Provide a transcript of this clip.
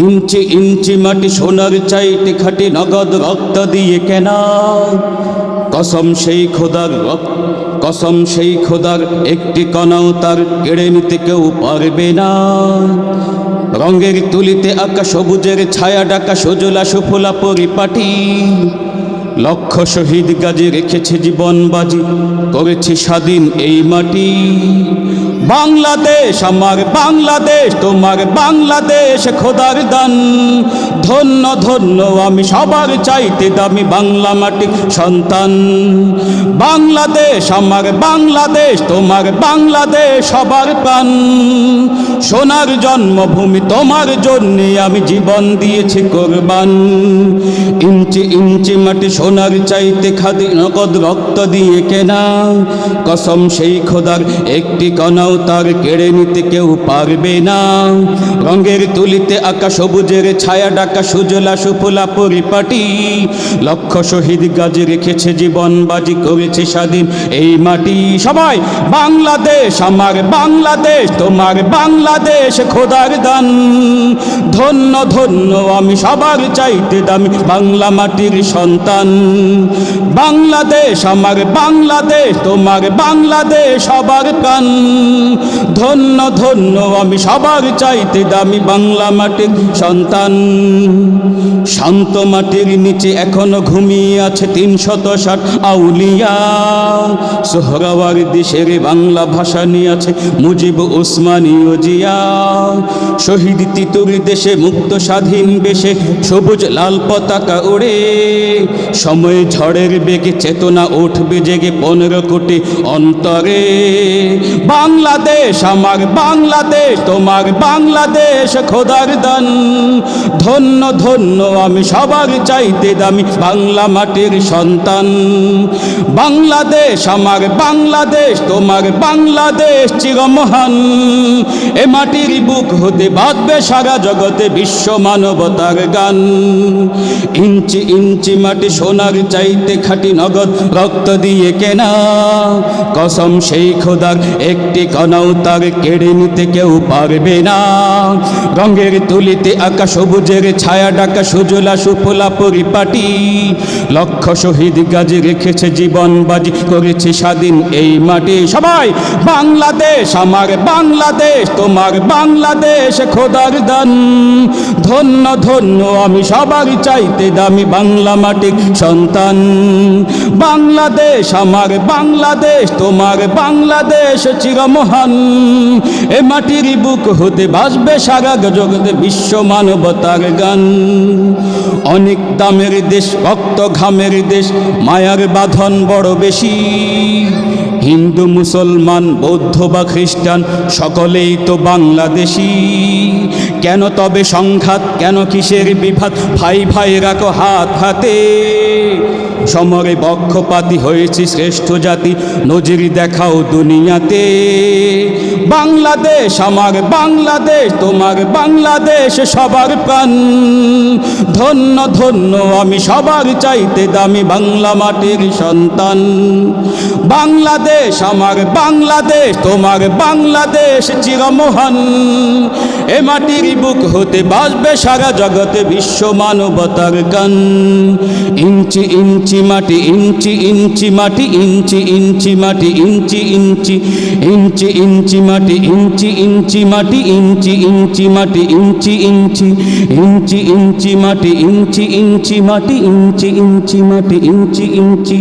ইঞ্চি ইঞ্চি মাটি সোনার চাইতে খাটি নগদ রক্ত দিয়ে কেনা। কসম সেই খোদার কসম সেই খোদার একটি কণাও তার কেড়ে নিতে কেউ পারবে না। রঙের তুলিতে আঁকা সবুজের ছায়া ডাকা সজলা সুফলা পরিপাটি। লক্ষ শহীদ গাজে রেখেছে জীবন বাজি, করেছে স্বাধীন এই মাটি। বাংলাদেশ, আমার বাংলাদেশ, তোমার বাংলাদেশ খোদার দান। ধন্য ধন্য, আমি সবার চাইতে দামি বাংলা মাটি সন্তান। বাংলাদেশ, আমার বাংলাদেশ, তোমার বাংলাদেশ সবার প্রাণ। সোনার জন্মভূমি তোমার জন্যে আমি জীবন দিয়েছি কোরবান। ইঞ্চি ইঞ্চি মাটি সোনার চাইতে খাদি, নগদ রক্ত দিয়ে কেনা। কসম সেই খোদার একটি কণাও তার কেড়ে নিতে কেউ পারবে না। রঙের তুলিতে আঁকা সবুজের ছায়া ডাকা সুজলা সুফলা পরিপাটি। লক্ষ শহীদ গাজে রেখেছে জীবন, বাজি করেছে স্বাধীন এই মাটি। সবাই, বাংলাদেশ, আমার বাংলাদেশ, তোমার বাংলাদেশ খোদার দান। ধন্য ধন্য, আমি সবার চাইতে দামি বাংলা মাটির সন্তান। বাংলাদেশ, আমার বাংলাদেশ, তোমার বাংলাদেশ সবার প্রাণ। ধন্য ধন্য, আমি সবার চাইতে দামি বাংলা মাটির সন্তান। শান্ত মাটির নিচে এখনও ঘুমিয়ে আছে তিনশত ষাট আউলিয়া। সোহরাওয়ার দেশের বাংলা ভাষা নিয়ে আছে মুজিব উসমানীয় জিয়া শহীদ তিতুর দেশে মুক্ত স্বাধীন বেশে সবুজ লাল পতাকা ওড়ে সময় ঝড়ের বেগে চেতনা উঠবে জেগে পনেরো কোটি অন্তরে। বাংলাদেশ, আমার বাংলাদেশ, তোমার বাংলাদেশ খোদার দান। ধন্য ধন্য, আমি সবার চাইতে দামি বাংলা মাটির সন্তান। বাংলাদেশ, আমার বাংলাদেশ, তোমার বাংলাদেশ চিরমহান। এ মাটির বুক হতে বাঁধবে সারা জগতে বিশ্ব মানবতার গান। ইঞ্চি ইঞ্চি মাটি সোনার চাইতে খাটি নগদ রক্ত দিয়ে কেনা। কসম সেই খোদার একটি কণাও তার কেড়ে নিতে কেউ পারবে না। রঙের তুলিতে আঁকা সবুজের ছায়া ডাকা, সুজলা, সুফলা, পরিপাটি। লক্ষ শহীদ গাজে রেখেছে জীবন বাজি, করেছে স্বাধীন এই মাটি। সবাই, বাংলাদেশ, আমার বাংলাদেশ, তোমার বাংলাদেশ খোদার দান। ধন্য ধন্য, আমি সবার চাইতে দামি বাংলা মাটির সন্তান। বাংলাদেশ, আমার বাংলাদেশ, তোমার বাংলাদেশ চিরমহান এ মাটির বুক হতে বাসবে সারা জগতে বিশ্ব মানবতার গান। অনেক দামের দেশ, ভক্ত ঘামের দেশ, মায়ার বাঁধন বড় বেশি। হিন্দু, মুসলমান, বৌদ্ধ বা খ্রিস্টান, সকলেই তো বাংলাদেশি। কেন তবে সংঘাত? কেন কিসের বিভাদ ভাই ভাই রাখো হাত হাতে। সমরে বক্ষপাতি হয়েছে শ্রেষ্ঠ জাতি, নজির দেখাও দুনিয়াতে। বাংলাদেশ আমার বাংলাদেশ, তোমার বাংলাদেশ সবার প্রাণ। ধন্য ধন্য, আমি সবার চাইতে দামি বাংলা মাটির সন্তান। বাংলাদেশ আমার বাংলাদেশ, তোমার বাংলাদেশ চিরমোহন। এ মাটির বুক হতে বাসবে সারা জগতে বিশ্ব মানবতার গান ইঞ্চি ইঞ্চি মাটি, ইঞ্চি ইঞ্চি মাটি, ইঞ্চি ইঞ্চি মাটি, ইঞ্চি ইঞ্চি ইঞ্চি ইঞ্চি মাটি, ইঞ্চি ইঞ্চি মাটি, ইঞ্চি ইঞ্চি মাটি, ইঞ্চি ইঞ্চি ইঞ্চি ইঞ্চি মাটি, ইঞ্চি ইঞ্চি মাটি, ইঞ্চি ইঞ্চি মাটি, ইঞ্চি ইঞ্চি।